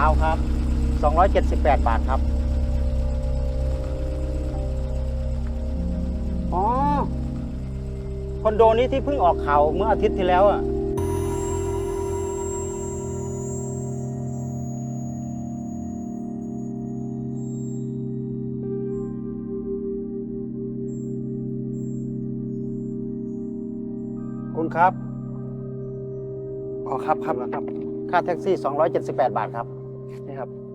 ขาวครับ 278 บาทครับ อ๋อ คอนโดนี้ที่เพิ่งออกข่าวเมื่ออาทิตย์ที่แล้วอะคุณครับ อ๋อครับครับครับค่าแท็กซี่ 278 บาทครับ นี่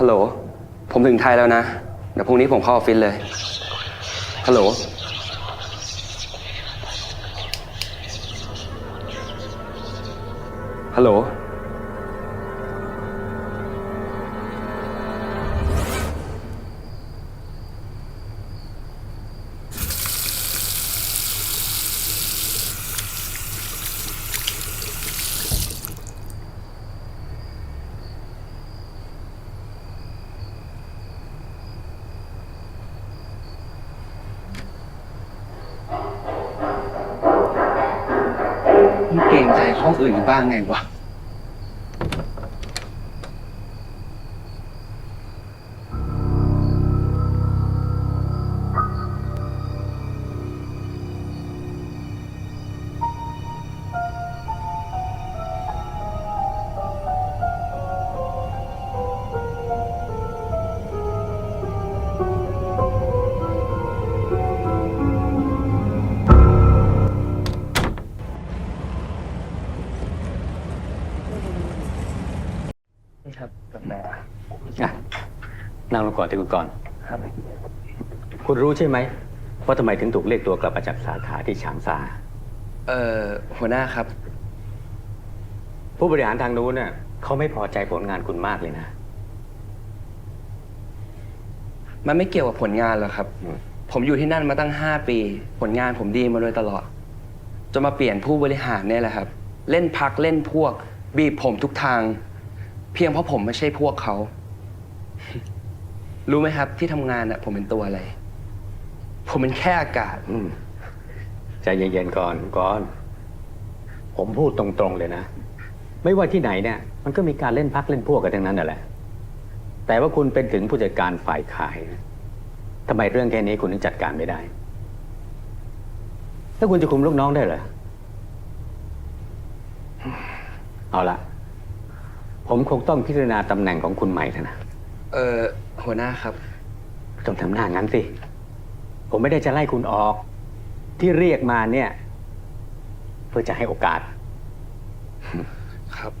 ฮัลโหล ผมถึงไทยแล้วนะ เดี๋ยวพรุ่งนี้ผมเข้าออฟฟิศเลย ฮัลโหล ฮัลโหล บ้างไงวะ นั่งลงก่อนที่คุณก่อนครับคุณรู้ใช่ไหมว่าทำไมถึงถูกเรียกตัวกลับมาจากสาขาที่ฉางซาเอ่อหัวหน้าครับ ผู้บริหารทางนู้นเนี่ยเขาไม่พอใจผลงานคุณมากเลยนะ มันไม่เกี่ยวกับผลงานหรอกครับ อืม ผมอยู่ที่นั่นมาตั้งห้าปี ผลงานผมดีมาโดยตลอด จนมาเปลี่ยนผู้บริหารเนี่ยแหละครับ เล่นพักเล่นพวก บีบผมทุกทาง เพียงเพราะผมไม่ใช่พวกเขา รู้ไหมครับที่ทำงานอะผมเป็นตัวอะไร ผมเป็นแค่อากาศ อืมใจเย็นๆก่อนคุณก่อน ผมพูดตรงๆเลยนะ ไม่ว่าที่ไหนเนี่ย มันก็มีการเล่นพักเล่นพวกกันทั้งนั้นนั่นแหละ แต่ว่าคุณเป็นถึงผู้จัดการฝ่ายขายนะทำไมเรื่องแค่นี้คุณถึงจัดการไม่ได้ แล้วคุณจะคุมลูกน้องได้เหรอ เอาละผมคงต้องพิจารณาตำแหน่งของคุณใหม่แล้วนะ เอ่อ หัวหน้าครับ ต้องทำหน้างั้นสิ ผมไม่ได้จะไล่คุณออก ที่เรียกมาเนี่ย เพื่อจะให้โอกาส ครับ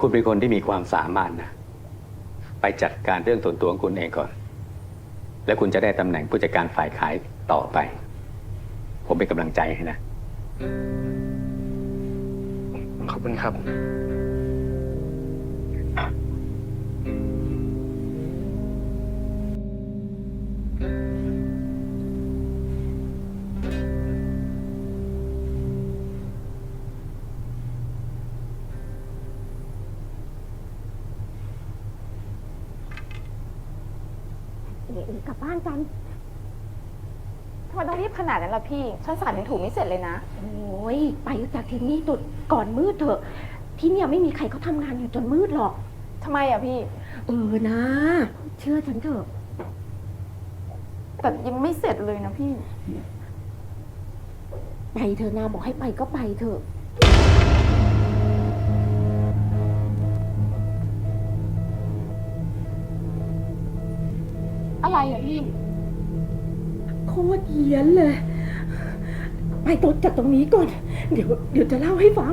คุณเป็นคนที่มีความสามารถนะ ไปจัดการเรื่องส่วนตัวของคุณเองก่อน แล้วคุณจะได้ตำแหน่งผู้จัดการฝ่ายขายต่อไป ผมเป็นกำลังใจให้นะ ขอบคุณครับ ขนาดนั้นล่ะพี่ชั้นสามยังถูกไม่เสร็จเลยนะ โอ้ยไปจากที่นี่ตุดก่อนมืดเถอะ ที่เนี่ยไม่มีใครเขาทำงานอยู่จนมืดหรอก ทำไมอะพี่ เออนะ เชื่อฉันเถอะ แต่ยังไม่เสร็จเลยนะพี่ ไปเถอะนาบอกให้ไปก็ไปเถอะ อะไรอะพี่โค ตรเหี้ยนเลย ไปตดจากตรงนี้ก่อน เดี๋ยว เดี๋ยวจะเล่าให้ฟัง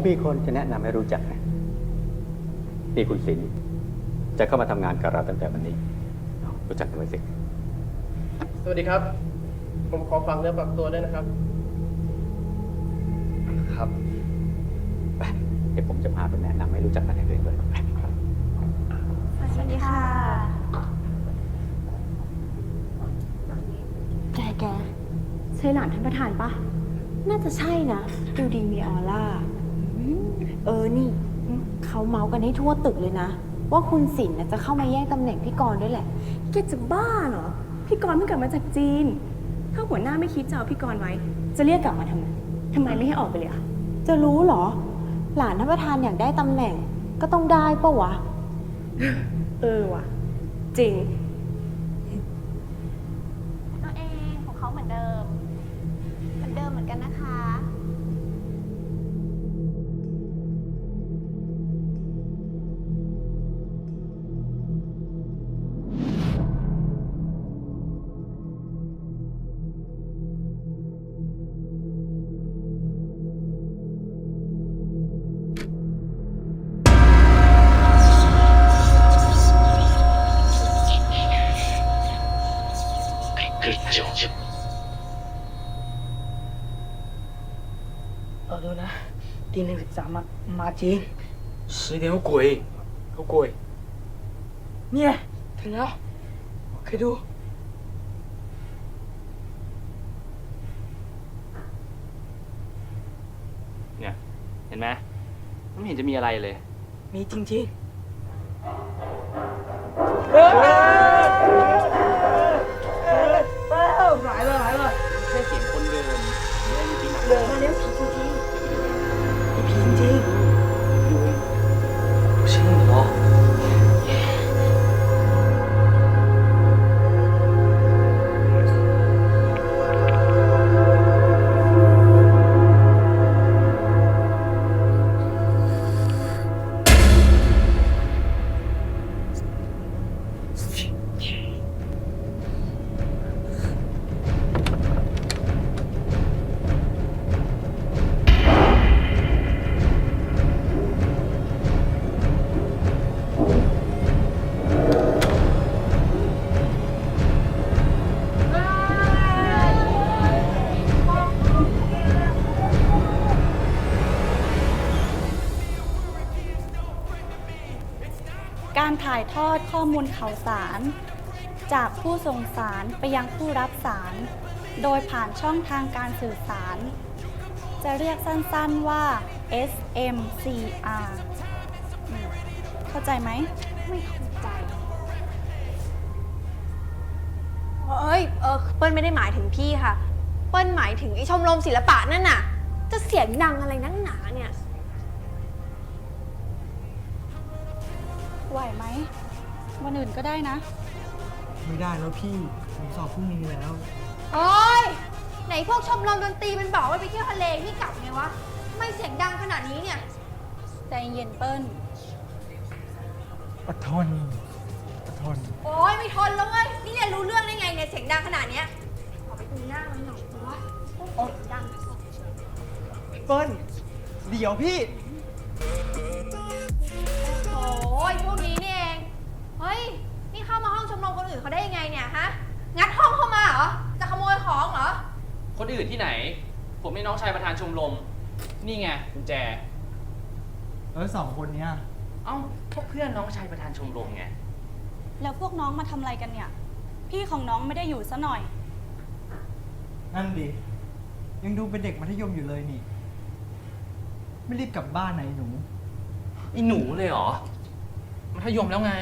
มมีคนจะแนะนำให้รู้จักนะนี่คุณศิลป์จะเข้ามาทำงานกับเราตั้งแต่วันนี้เอารู้จักกันไว้สิสวัสดีครับ ผมขอฟังเนื้อปรับตัวด้วยนะครับ ครับ ไปเดี๋ยวผมจะพาไปแนะนำให้รู้จักกันให้ด้วยสวัสดีค่ะ แกแกใช่หลานท่านประธานปะ น่าจะใช่นะ ดูดีมีออร่าอืม เออนี่เขาเมาส์กันให้ทั่วตึกเลยนะ ว่าคุณสินน่ะจะเข้ามาแย่งตำแหน่งพี่กรณ์ด้วยแหละ แกจะบ้าเหรอ พี่กรณ์เพิ่งกลับมาจากจีน ถ้าหัวหน้าไม่คิดจะเอาพี่กรณ์ไว้ จะเรียกกลับมาทำไมทำไมไม่ให้ออกไปเลยอะจะรู้เหรอ หลานท่านประธานอยากได้ตำแหน่งก็ต้องได้ปะวะ เออว่ะ จริง ตีหนึ่งสิบสามมามาจริง 十点有鬼，有鬼！ เนี่ย ถึงแล้วเคยดู เนี่ย เห็นไหมไม่เห็นจะมีอะไรเลย มีจริง ๆ การถ่ายทอดข้อมูลข่าวสาร จากผู้ส่งสารไปยังผู้รับสาร โดยผ่านช่องทางการสื่อสาร จะเรียกสั้นๆว่า SMCR เข้าใจไหม ไม่เข้าใจ เอ้ย เออเปิ้ลไม่ได้หมายถึงพี่ค่ะ เปิ้ลหมายถึงไอ้ชมรมศิลปะนั่นน่ะ จะเสียงดังอะไรนักหนาเนี่ย ไหวไหม วันอื่นก็ได้นะ ไม่ได้แล้วพี่ ผมสอบพรุ่งนี้แล้ว โอ้ยไหนพวกชมรมดนตรีมันบอกว่าไปเที่ยวทะเลพี่กลับไงวะทำไม่เสียงดังขนาดนี้เนี่ย ใจเย็นเปิ้ล อดทน อดทน โอ้ยไม่ทนแล้วเว้ย นี่เรียนรู้เรื่องได้ไงเนี่ยเสียงดังขนาดเนี้ยขอไปดูหน้ามันหน่อยสิวะเสียงดัง เปิ้ล เดี๋ยวพี่ ยพวกนี้นี่เอง เฮ้ย นี่เข้ามาห้องชมรมคนอื่นเขาได้ยังไงเนี่ยฮะ งัดห้องเข้ามาเหรอ จะขโมยของเหรอ คนอื่นที่ไหน ผมนี่น้องชายประธานชมรม นี่ไงกุญแจ แล้วสองคนเนี้ยเอ้าพวกเพื่อนน้องชายประธานชมรมไง แล้วพวกน้องมาทำอะไรกันเนี่ย พี่ของน้องไม่ได้อยู่ซะหน่อย นั่นดิ ยังดูเป็นเด็กมัธยมอยู่เลยนี่ ไม่รีบกลับบ้านไหนหนู ไอ้หนูเลยเหรอ มัธยมแล้วไง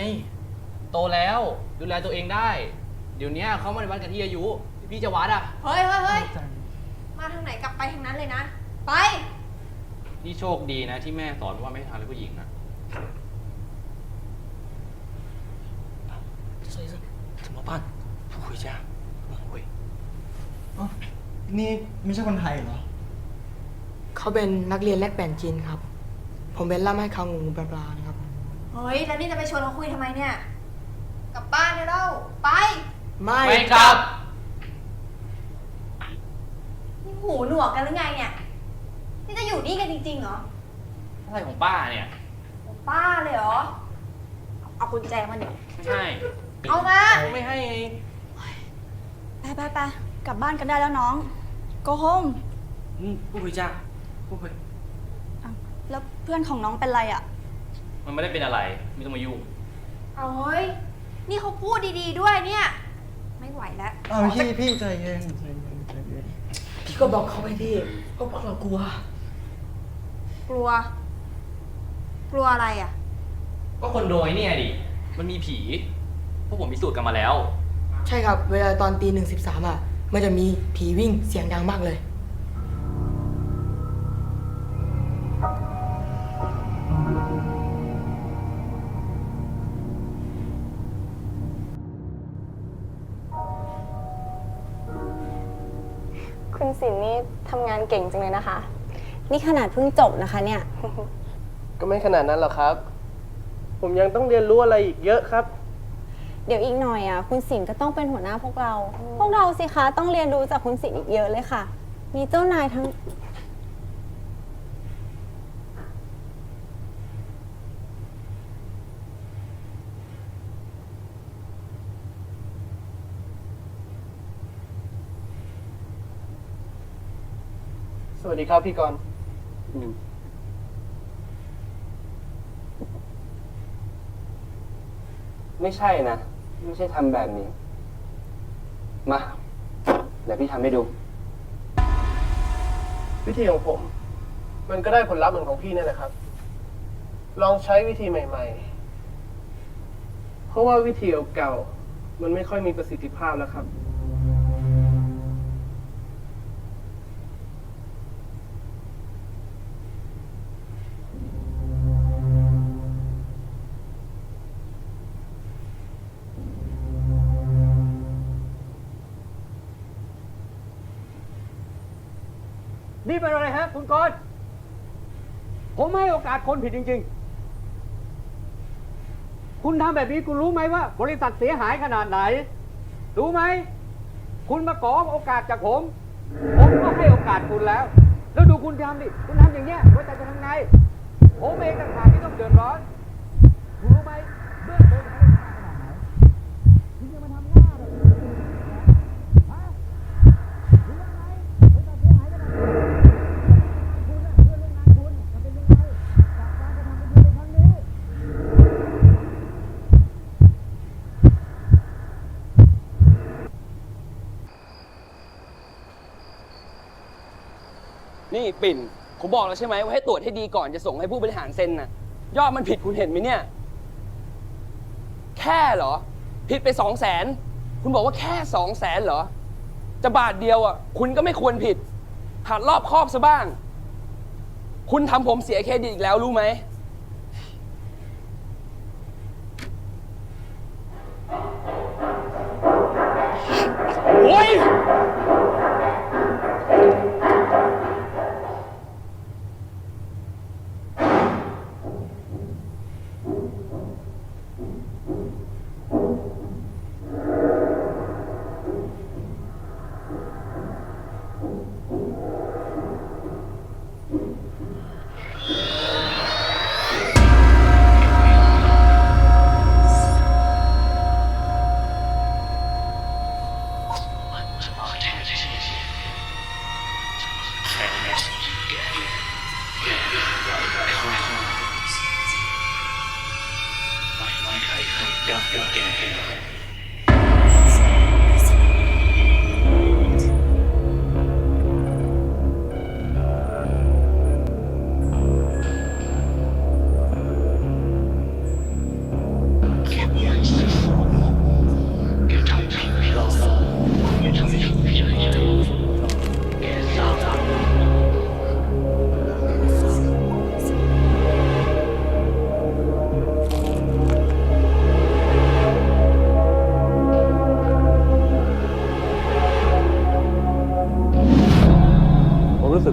โตแล้วดูแลตัวเองได้ เดี๋ยวเนี้ยเขาไม่ได้วัดกันที่อายุ พี่จะวัดอ่ะ เฮ้ยเฮ้ยเฮ้ย ใจ มาทางไหนกลับไปทางนั้นเลยนะ ไป นี่โชคดีนะที่แม่สอนว่าไม่ทำอะไรผู้หญิงอะ 怎么办？不回家，不回。 นี่ไม่ใช่คนไทยเหรอ เขาเป็นนักเรียนแลกเปลี่ยนจีนครับ ผมเป็นล่ามให้เขางูงูปลาปลานะครับ รับ เฮ้ยแล้วนี่จะไปชวนเราคุยทำไมเนี่ย กลับบ้านได้แล้วไป ไม่ครับ นี่หูหนวกกันหรือไงเนี่ย นี่จะอยู่นี่กันจริงๆเหรออะไรของป้าเนี่ยของป้าเลยเหรอ เอากุญแจมาเนี่ยไม่เอามาไม่ให้ไงไปไปไปกลับบ้านกันได้แล้วน้อง go home อืมพูดคุยจ้าพูดคุย แล้วเพื่อนของน้องเป็นไรอะ มันไม่ได้เป็นอะไรไม่ต้องมายุ่งเอาเฮ้ยนี่เขาพูดดีๆด้วยเนี่ย ไม่ไหวแล้วเอาพี่พี่ใจเย็นใจเย็นใจเย็นพี่ก็บอกเขาไปที่ก็บอกเรากลัว กลัว กลัวอะไรอะ ก็คนโดยเนี่ยดิ มันมีผี พวกผมพิสูจน์กันมาแล้ว ใช่ครับ เวลาตอนตีหนึ่งสิบสามอะ มันจะมีผีวิ่งเสียงดังมากเลย สินนี่ทำงานเก่งจังเลยนะคะ นี่ขนาดเพิ่งจบนะคะเนี่ย ก็ไม่ขนาดนั้นหรอกครับ ผมยังต้องเรียนรู้อะไรอีกเยอะครับ เดี๋ยวอีกหน่อยอะคุณสินก็ต้องเป็นหัวหน้าพวกเรา พวกเราสิคะต้องเรียนรู้จากคุณสินอีกเยอะเลยค่ะ มีเจ้านายทั้ง วัสดีครับพี่กรณ์ไม่ใช่นะ ไม่ใช่ทำแบบนี้ มา เดี๋ยวพี่ทำให้ดู วิธีของผม มันก็ได้ผลลัพธ์เหมือนของพี่นั่นแหละครับ ลองใช้วิธีใหม่ ๆ เพราะว่าวิธีเก่าๆมันไม่ค่อยมีประสิทธิภาพแล้วครับ นี้เป็นอะไรฮะคุณกรณ์ผมให้โอกาสคนผิดจริง ๆ คุณทำแบบนี้คุณรู้ไหมว่า บริษัทเสียหายขนาดไหน รู้ไหม คุณมาขอโอกาสจากผม ผมก็ให้โอกาสคุณแล้ว แล้วดูคุณทำดิ คุณทำอย่างเงี้ยบริษัทจะทำไง ผมเองต่างหากที่ต้องเดือดร้อน คุณรู้ไหมเบื้องต้นเขาได้ขนาดไหนคุณจะมาทำหน้าแบบนี้ฮะรู้ยังไงบริษัทเสียหายขนาดไหน คุณน่ะเพื่อนร่วมงานคุณจะเป็นยังไงจากการกระทำของคุณในครั้งนี้ นี่ปิ่น ผมบอกแล้วใช่ไหมว่าให้ตรวจให้ดีก่อนจะส่งให้ผู้บริหารเซ็นน่ะ ยอดมันผิดคุณเห็นไหมเนี่ย แค่เหรอ ผิดไปสองแสนคุณบอกว่าแค่สองแสนเหรอ จะบาทเดียวอะ คุณก็ไม่ควรผิด หัดรอบคอบซะบ้าง คุณทำผมเสียเครดิตอีกแล้วรู้ไหม โอ้ย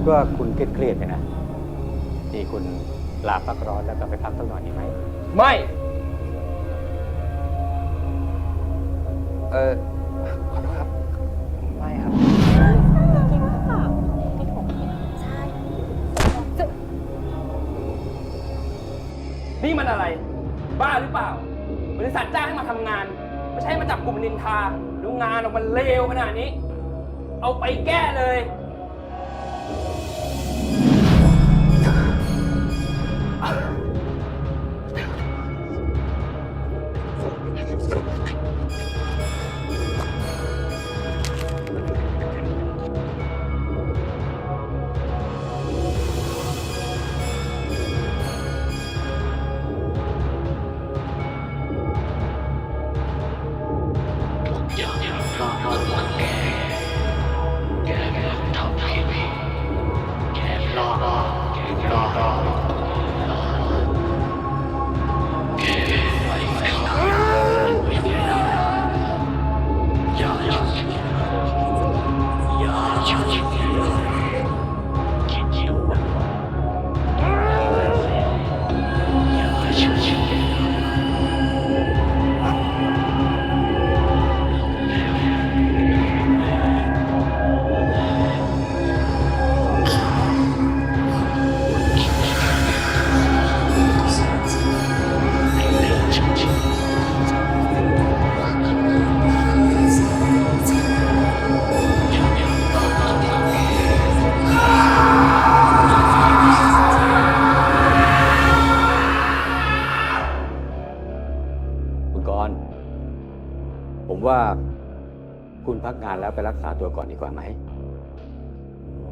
ว่าคุณเครียดๆเนี่ยนะนี่คุณลาพักร้อนแล้วก็ไปพักสักหน่อยดีไหม ไม่ เออขอโทษครับ ไม่ครับ นี่มันอะไร บ้าหรือเปล่า บริษัทจ้างให้มาทำงาน ไม่ใช่ให้มาจับกลุ่มนินทาดูงานออกมันเลวขนาดนี้ เอาไปแก้เลย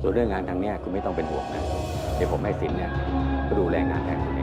ส่วนเรื่องงานทางนี้คุณไม่ต้องเป็นห่วงนะ เดี๋ยวผมให้สินเนี่ยดูแลงานแทนคุณเอง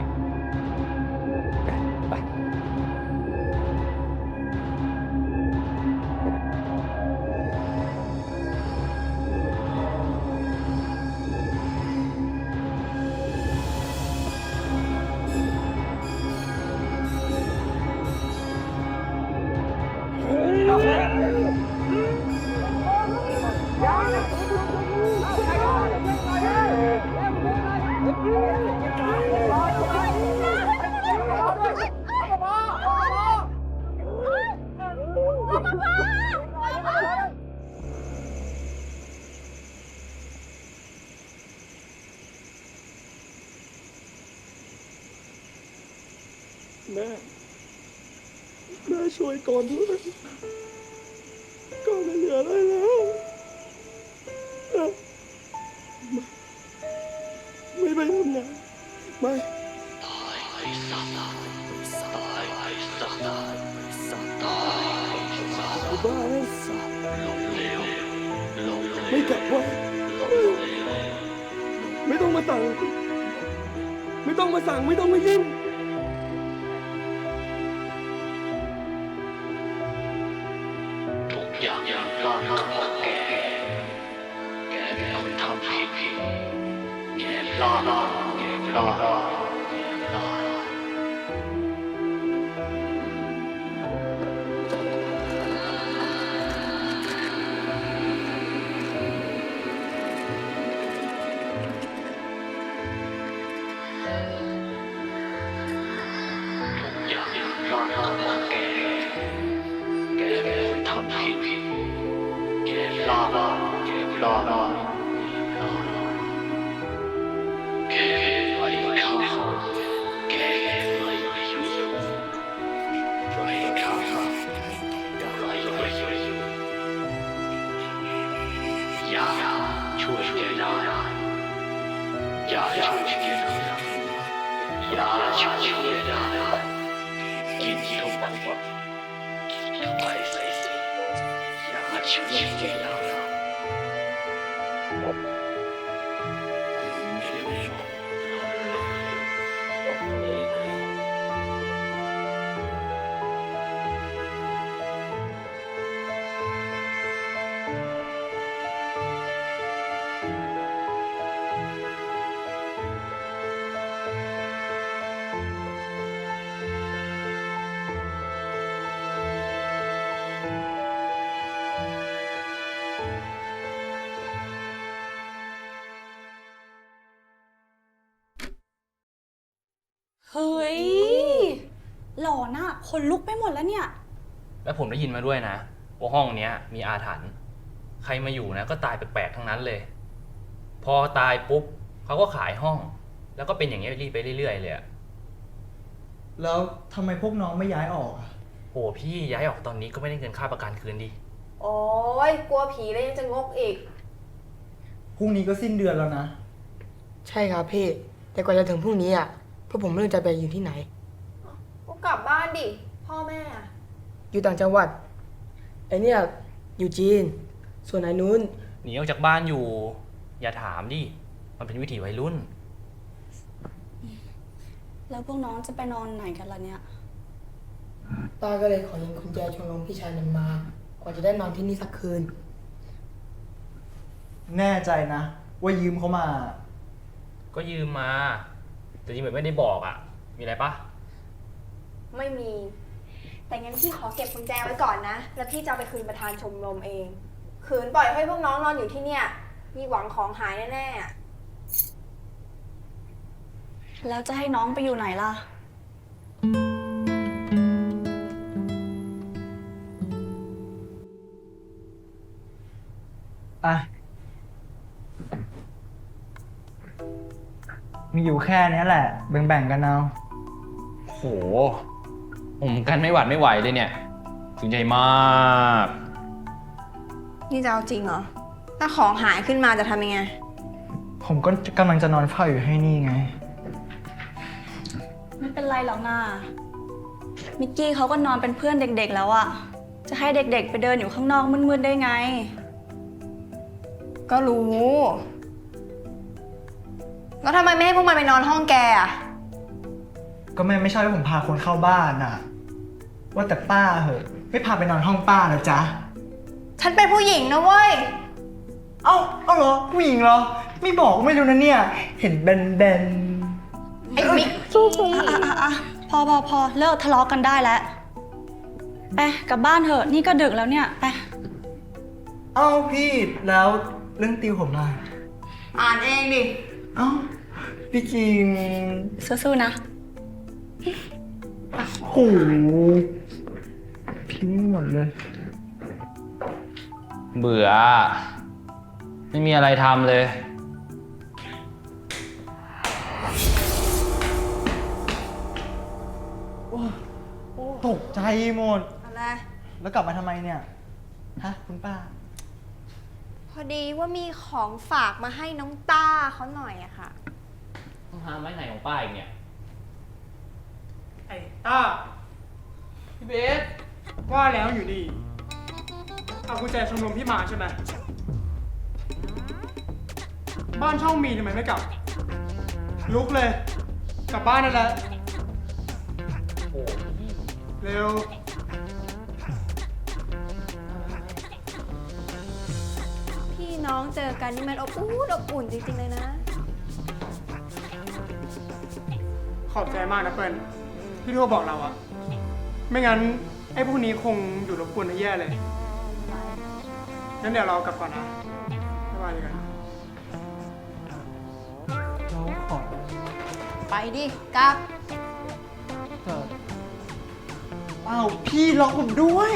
ไม่ไม่ไปหุ่นนไม่ตายไปซะตายไปซะตายไปซะตายไปซะกูบ้าแล้วล้มเหลวล้มเหลวไม่กลับว่าไม่ต้องมาสั่ง ไม่ต้องมาสั่งไม่ต้องมายิ่ง แกา นลุกไปหมดแล้วเนี่ย แล้วผมได้ยินมาด้วยนะว่าห้องเนี้ยมีอาถรรพ์ใครมาอยู่นะก็ตายแปลกๆทั้งนั้นเลย พอตายปุ๊บเขาก็ขายห้อง แล้วก็เป็นอย่างเงี้ยรีไปเรื่อยๆเลยอะแล้วทำไมพวกน้องไม่ย้ายออกอะโอ้พี่ย้ายออกตอนนี้ก็ไม่ได้เงินค่าประกันคืนดิโอ้ยกลัวผีแล้วยังจะงกอีก พรุ่งนี้ก็สิ้นเดือนแล้วนะ ใช่ครับพี่ แต่กว่าจะถึงพรุ่งนี้อะพวกผมไม่รู้จะไปอยู่ที่ไหน ก็กลับบ้านดิ พ่อแม่อะอยู่ต่างจังหวัด ไอเนี่ยอยู่จีน ส่วนไอ้นู้น หนีออกจากบ้านอยู่ อย่าถามดิ มันเป็นวิถีวัยรุ่น แล้วพวกน้องจะไปนอนไหนกันล่ะเนี่ย ป้าก็เลยขอยืมกุญแจชมรมพี่ชายนันมา กว่าจะได้นอนที่นี่สักคืน แน่ใจนะ ว่ายืมเขามา ก็ยืมมา แต่จริงแบบไม่ได้บอกอะมีอะไรปะ ไม่มี แต่งั้นพี่ขอเก็บกุญแจไว้ก่อนนะ แล้วพี่จะเอาไปคืนประธานชมรมเองขืนปล่อยให้พวกน้องนอนอยู่ที่เนี่ยมีหวังของหายแน่ๆอะแล้วจะให้น้องไปอยู่ไหนล่ะ อะ มีอยู่แค่เนี้ยแหละ แบ่งๆกันเอา โห ผมกันไม่หวัดไม่ไหวเลยเนี่ยถึงใจมาก นี่จะเอาจริงเหรอ ถ้าของหายขึ้นมาจะทำยังไง ผมก็กำลังจะนอนเฝ้าอยู่ให้นี่ไง ไม่เป็นไรหรอกนะมิกกี้เขาก็นอนเป็นเพื่อนเด็กๆแล้วอะจะให้เด็กๆ ไปเดินอยู่ข้างนอกมืดๆได้ไง ก็รู้ แล้วทำไมไม่ให้พวกมันไปนอนห้องแกอะก็แม่ไม่ชอบให้ผมพาคนเข้าบ้านน่ะ ว่าแต่ป้าเหอะไม่พาไปนอนห้องป้าเหรอจ๊ะ ฉันเป็นผู้หญิงนะเว้ย เอ้าเอ้าเหรอผู้หญิงเหรอ ไม่บอกก็ไม่รู้นะเนี่ย เห็นแบนแบนไอ้มิกอะอะอะพอพอพอเลิกทะเลาะกันได้แล้ว ไปกลับบ้านเถอะนี่ก็ดึกแล้วเนี่ย ไปเอ้าพี่แล้วเรื่องติวผมล่ะอ่านเองดิ เอ้าพี่จริงสู้ๆนะ โหพิมพ์หมดเลย เบื่อ ไม่มีอะไรทำเลย ตกใจหมด อะไร แล้วกลับมาทำไมเนี่ย ฮะ คุณป้า พอดีว่ามีของฝากมาให้น้องต้าเขาหน่อยอะค่ะ ต้องหาไม้ไหนของป้าอีกเนี่ยไอ้ต้าพี่เบสว่าแล้วอยู่ดี เอากุญแจชมรมพี่มาใช่ไหมบ้านช่องมีทำไมไม่กลับ ลุกเลย กลับบ้านนั่นแหละเร็ว พี่น้องเจอกันนี่มันอบอุ่นอบอุ่นจริงๆเลยนะ ขอบใจมากนะเปิ้ล ที่โทรบอกเราอะไม่งั้นไอ้พวกนี้คงอยู่รบกวนให้แย่เลยงั้นเดี๋ยวเรากลับก่อนนะไม่ว่าเลยกันเราขอไปดิกลับเถอะอ้าวพี่รอผมด้วย